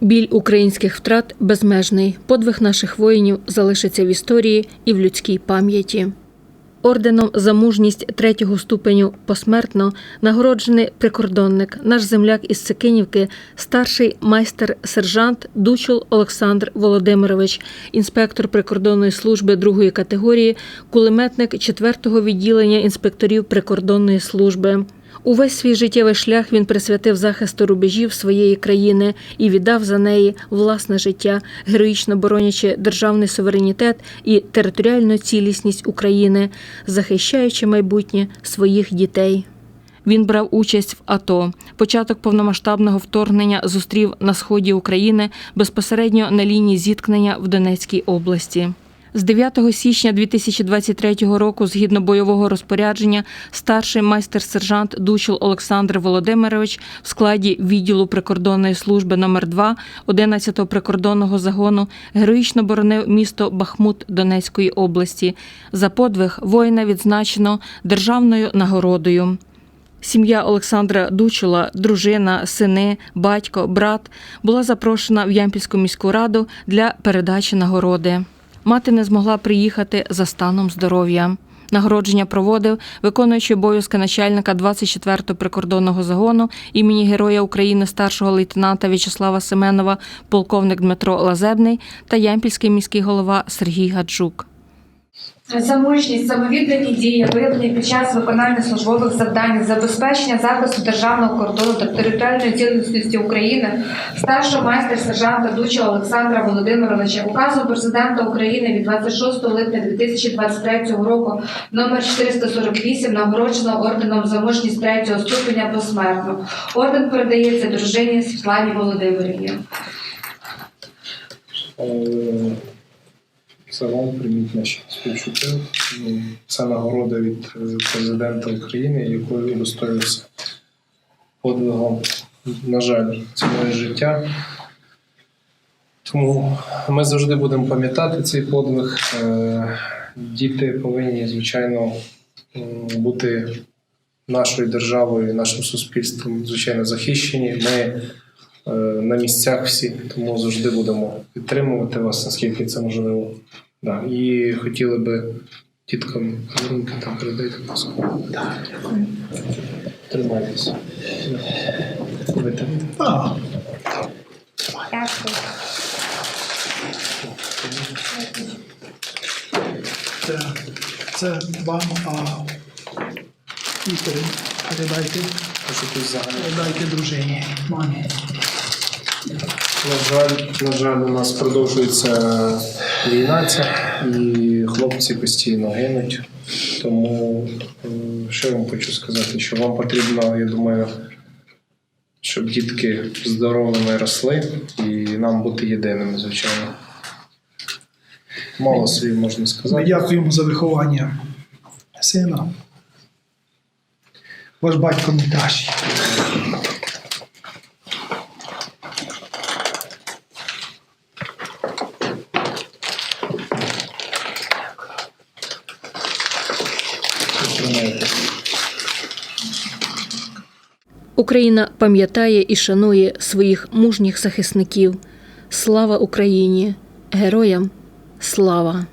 Біль українських втрат безмежний. Подвиг наших воїнів залишиться в історії і в людській пам'яті. Орденом за мужність третього ступеню посмертно нагороджений прикордонник, наш земляк із Цикинівки, старший майстер-сержант Дучул Олександр Володимирович, інспектор прикордонної служби другої категорії, кулеметник 4-го відділення інспекторів прикордонної служби. Увесь свій життєвий шлях він присвятив захисту рубежів своєї країни і віддав за неї власне життя, героїчно боронячи державний суверенітет і територіальну цілісність України, захищаючи майбутнє своїх дітей. Він брав участь в АТО. Початок повномасштабного вторгнення зустрів на сході України безпосередньо на лінії зіткнення в Донецькій області. З 9 січня 2023 року, згідно бойового розпорядження, старший майстер-сержант Дучул Олександр Володимирович в складі відділу прикордонної служби номер 2 11-го прикордонного загону героїчно боронив місто Бахмут Донецької області. За подвиг воїна відзначено державною нагородою. Сім'я Олександра Дучула, дружина, сини, батько, брат була запрошена в Ямпільську міську раду для передачі нагороди. Мати не змогла приїхати за станом здоров'я. Нагородження проводив виконуючий обов'язки начальника 24-го прикордонного загону імені Героя України старшого лейтенанта В'ячеслава Семенова, полковник Дмитро Лазебний та Ямпільський міський голова Сергій Гаджук. За мужність, самовіддані дії, виявлені під час виконання службових завдань, забезпечення захисту державного кордону та територіальної цілісності України, старшого майстер сержанта Дуча Олександра Володимировича, указом президента України від 26 липня 2023 року номер 448 нагороджено орденом за мужність третього ступеня посмертно. Орден передається дружині Світлані Володимирівні. Е, Загалом прийміть наші співчуття. Ну, Це нагорода від е, президента України, якою удостоївся подвигом, на жаль, ціною життя. Тому ми завжди будемо пам'ятати цей подвиг. Е, Діти повинні, звичайно, бути нашою державою, нашим суспільством, звичайно, захищені. Ми е, на місцях всі, тому завжди будемо підтримувати вас, наскільки це можливо. Да. І хотіли би діткам подарунки там передати. будь ласка. Тримайтеся. Витримайте. Дякую. це, це вам, а і пере- передайте, А що тут взагалі? передайте дружині, мамі. На жаль, на жаль, у нас продовжується війна ця, і хлопці постійно гинуть. Тому е, що я вам хочу сказати, що вам потрібно, я думаю, щоб дітки здоровими росли і нам бути єдиними, звичайно. Мало слів можна Ми сказати. дякуємо за виховання сина. Ваш батько найкращий. Тримайтеся. Україна пам'ятає і шанує своїх мужніх захисників. Слава Україні! Героям слава!